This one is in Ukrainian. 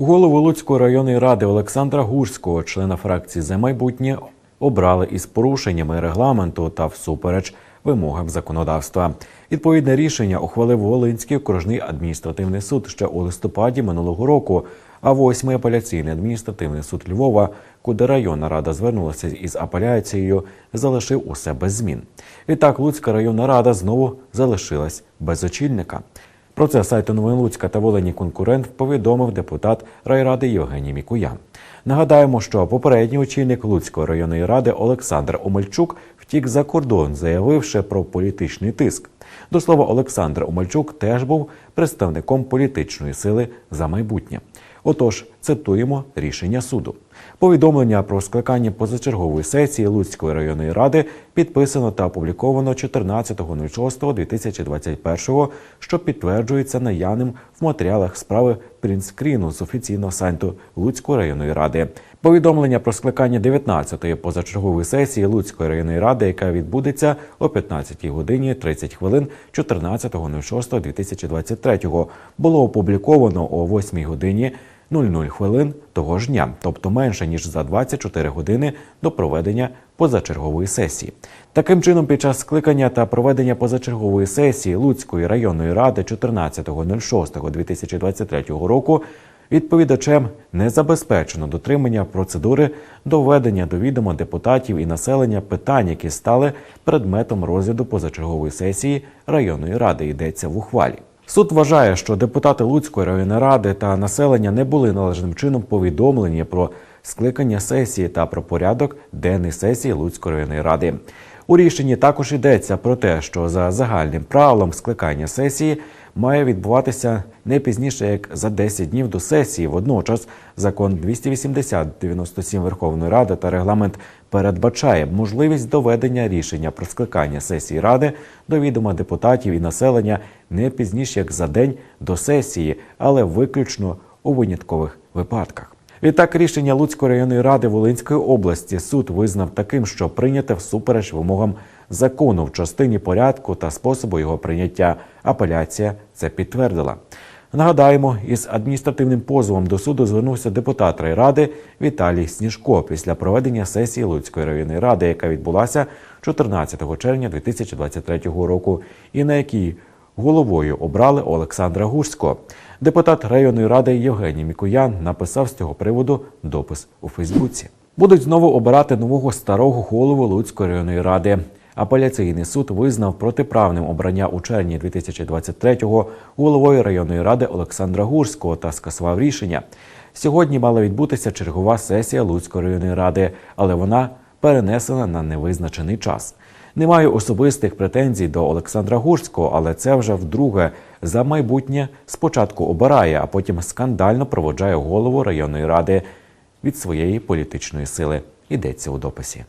Голову Луцької районної ради Олександра Гурського, члена фракції за майбутнє, обрали із порушеннями регламенту та всупереч вимогам законодавства. Відповідне рішення ухвалив Волинський окружний адміністративний суд ще у листопаді минулого року. А восьмий апеляційний адміністративний суд Львова, куди районна рада звернулася із апеляцією, залишив усе без змін. Відтак Луцька районна рада знову залишилась без очільника. Про це сайту Новин Луцька та Волині конкурент повідомив депутат райради Євгеній Мікуян. Нагадаємо, що попередній очільник Луцької районної ради Олександр Омельчук втік за кордон, заявивши про політичний тиск. До слова, Олександр Омельчук теж був представником політичної сили за майбутнє. Отож, цитуємо рішення суду. Повідомлення про скликання позачергової сесії Луцької районної ради підписано та опубліковано 14.06.2021, що підтверджується наявним в матеріалах справи принтскріну з офіційного сайту Луцької районної ради. Повідомлення про скликання 19-ї позачергової сесії Луцької районної ради, яка відбудеться о 15 годині 30 хвилин 14.06.2023, було опубліковано о 8 годині 00 хвилин того ж дня, тобто менше ніж за 24 години до проведення позачергової сесії. Таким чином, під час скликання та проведення позачергової сесії Луцької районної ради 14.06.2023 року відповідачем не забезпечено дотримання процедури доведення до відома депутатів і населення питань, які стали предметом розгляду позачергової сесії районної ради. Йдеться в ухвалі. Суд вважає, що депутати Луцької районної ради та населення не були належним чином повідомлені про скликання сесії та про порядок денний сесії Луцької районної ради. У рішенні також йдеться про те, що за загальним правилом скликання сесії має відбуватися не пізніше як за 10 днів до сесії. Водночас закон 280-97 Верховної Ради та регламент передбачає можливість доведення рішення про скликання сесії ради до відома депутатів і населення не пізніше як за день до сесії, але виключно у виняткових випадках. Відтак рішення Луцької районної ради Волинської області суд визнав таким, що прийняте всупереч вимогам закону в частині порядку та способу його прийняття. Апеляція це підтвердила. Нагадаємо, із адміністративним позовом до суду звернувся депутат райради Віталій Сніжко після проведення сесії Луцької районної ради, яка відбулася 14 червня 2023 року, і на якій головою обрали Олександра Гурського. Депутат районної ради Євгеній Мікуян написав з цього приводу допис у Фейсбуці. Будуть знову обирати нового старого голову Луцької районної ради. Апеляційний суд визнав протиправним обрання у червні 2023-го головою районної ради Олександра Гурського та скасував рішення. Сьогодні мала відбутися чергова сесія Луцької районної ради, але вона перенесена на невизначений час. Не маю особистих претензій до Олександра Гурського, але це вже вдруге за майбутнє спочатку обирає, а потім скандально проводжає голову районної ради від своєї політичної сили. Йдеться у дописі.